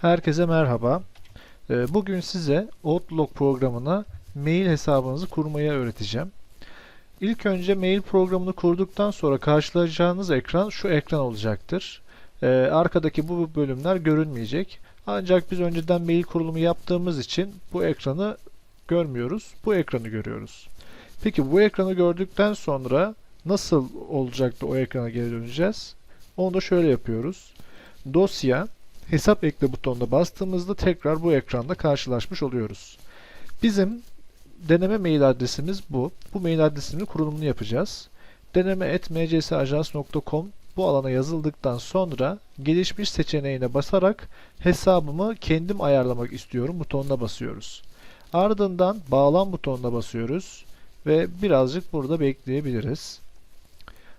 Herkese merhaba. Ee, Bugün size Outlook programına mail hesabınızı kurmayı öğreteceğim. İlk önce mail programını kurduktan sonra karşılaşacağınız ekran şu ekran olacaktır. Ee, Arkadaki bu bölümler görünmeyecek. Ancak biz önceden mail kurulumu yaptığımız için bu ekranı görmüyoruz. Bu ekranı görüyoruz. Peki bu ekranı gördükten sonra nasıl olacak da o ekrana geri döneceğiz? Onu da şöyle yapıyoruz. Dosya, hesap ekle butonuna bastığımızda tekrar bu ekranda karşılaşmış oluyoruz. Bizim deneme mail adresimiz bu. Bu mail adresinin kurulumunu yapacağız. deneme.mcsajans.com bu alana yazıldıktan sonra gelişmiş seçeneğine basarak hesabımı kendim ayarlamak istiyorum butonuna basıyoruz. Ardından bağlan butonuna basıyoruz ve birazcık burada bekleyebiliriz.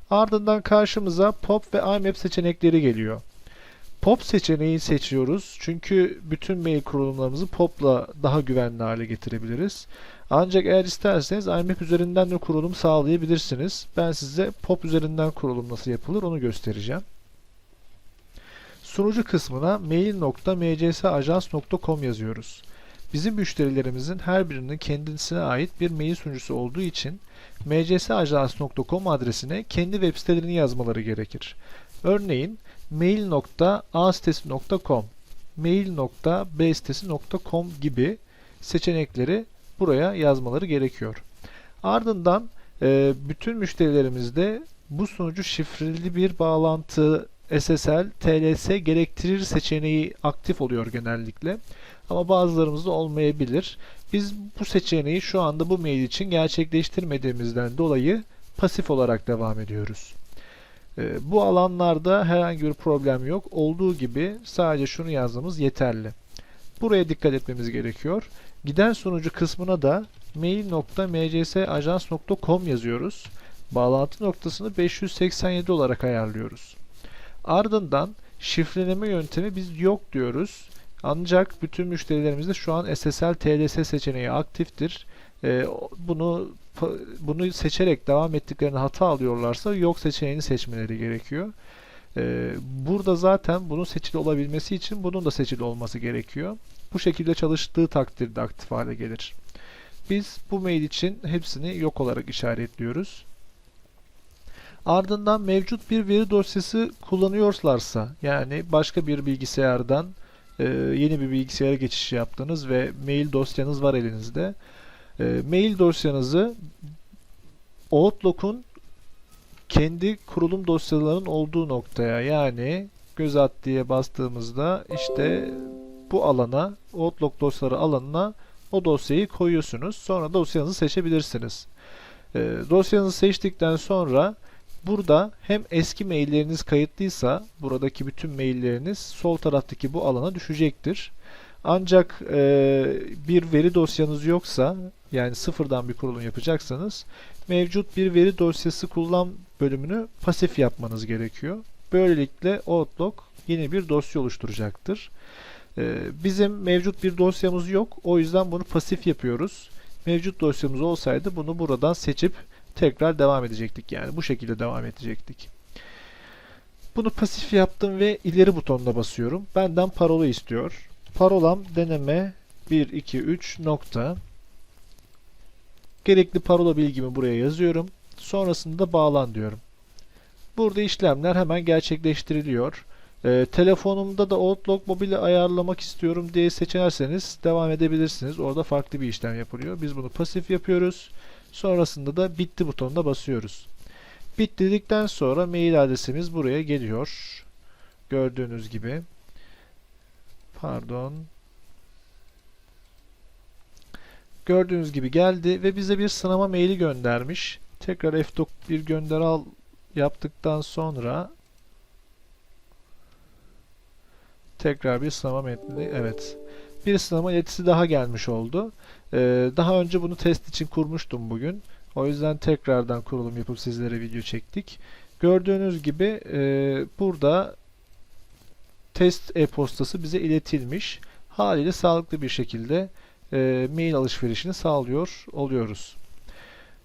Ardından karşımıza pop ve IMAP seçenekleri geliyor. Pop seçeneği seçiyoruz. Çünkü bütün mail kurulumlarımızı POP'la daha güvenli hale getirebiliriz. Ancak eğer isterseniz IMAP üzerinden de kurulum sağlayabilirsiniz. Ben size POP üzerinden kurulum nasıl yapılır onu göstereceğim. Sunucu kısmına mail.mcsajans.com yazıyoruz. Bizim müşterilerimizin her birinin kendisine ait bir mail sunucusu olduğu için mcsajans.com adresine kendi web sitelerini yazmaları gerekir. Örneğin mail.asitesi.com mail.bsitesi.com gibi seçenekleri buraya yazmaları gerekiyor. Ardından e, bütün müşterilerimizde bu sunucu şifreli bir bağlantı SSL, TLS gerektirir seçeneği aktif oluyor genellikle. Ama bazılarımızda olmayabilir. Biz bu seçeneği şu anda bu mail için gerçekleştirmediğimizden dolayı pasif olarak devam ediyoruz. Ee, Bu alanlarda herhangi bir problem yok. Olduğu gibi sadece şunu yazmamız yeterli. Buraya dikkat etmemiz gerekiyor. Giden sunucu kısmına da mail.mcsajans.com yazıyoruz. Bağlantı noktasını 587 olarak ayarlıyoruz. Ardından şifreleme yöntemi biz yok diyoruz. Ancak bütün müşterilerimizde şu an SSL TLS seçeneği aktiftir. Ee, bunu bunu seçerek devam ettiklerinde hata alıyorlarsa yok seçeneğini seçmeleri gerekiyor. Ee, burada zaten bunun seçili olabilmesi için bunun da seçili olması gerekiyor. Bu şekilde çalıştığı takdirde aktif hale gelir. Biz bu mail için hepsini yok olarak işaretliyoruz. Ardından mevcut bir veri dosyası kullanıyorlarsa yani başka bir bilgisayardan e, yeni bir bilgisayara geçiş yaptınız ve mail dosyanız var elinizde. E, mail dosyanızı Outlook'un kendi kurulum dosyalarının olduğu noktaya yani göz at diye bastığımızda işte bu alana Outlook dosyaları alanına o dosyayı koyuyorsunuz. Sonra dosyanızı seçebilirsiniz. E, dosyanızı seçtikten sonra burada hem eski mailleriniz kayıtlıysa buradaki bütün mailleriniz sol taraftaki bu alana düşecektir. Ancak e, bir veri dosyanız yoksa yani sıfırdan bir kurulum yapacaksanız mevcut bir veri dosyası kullan bölümünü pasif yapmanız gerekiyor. Böylelikle Outlook yeni bir dosya oluşturacaktır. E, bizim mevcut bir dosyamız yok. O yüzden bunu pasif yapıyoruz. Mevcut dosyamız olsaydı bunu buradan seçip tekrar devam edecektik. Yani bu şekilde devam edecektik. Bunu pasif yaptım ve ileri butonuna basıyorum. Benden parola istiyor. Parolam deneme 1 2 3 nokta. Gerekli parola bilgimi buraya yazıyorum. Sonrasında bağlan diyorum. Burada işlemler hemen gerçekleştiriliyor. Ee, telefonumda da Outlook mobile ayarlamak istiyorum diye seçerseniz devam edebilirsiniz. Orada farklı bir işlem yapılıyor. Biz bunu pasif yapıyoruz. Sonrasında da bitti butonuna basıyoruz. Bitti dedikten sonra mail adresimiz buraya geliyor. Gördüğünüz gibi. Pardon. Gördüğünüz gibi geldi ve bize bir sınama maili göndermiş. Tekrar F9 bir gönder al yaptıktan sonra tekrar bir sınama metni evet bir sınama yetisi daha gelmiş oldu. Ee, daha önce bunu test için kurmuştum bugün. O yüzden tekrardan kurulum yapıp sizlere video çektik. Gördüğünüz gibi e, burada test e-postası bize iletilmiş. Haliyle sağlıklı bir şekilde e, mail alışverişini sağlıyor oluyoruz.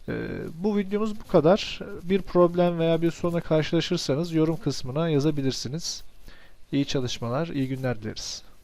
E, bu videomuz bu kadar. Bir problem veya bir soruna karşılaşırsanız yorum kısmına yazabilirsiniz. İyi çalışmalar, iyi günler dileriz.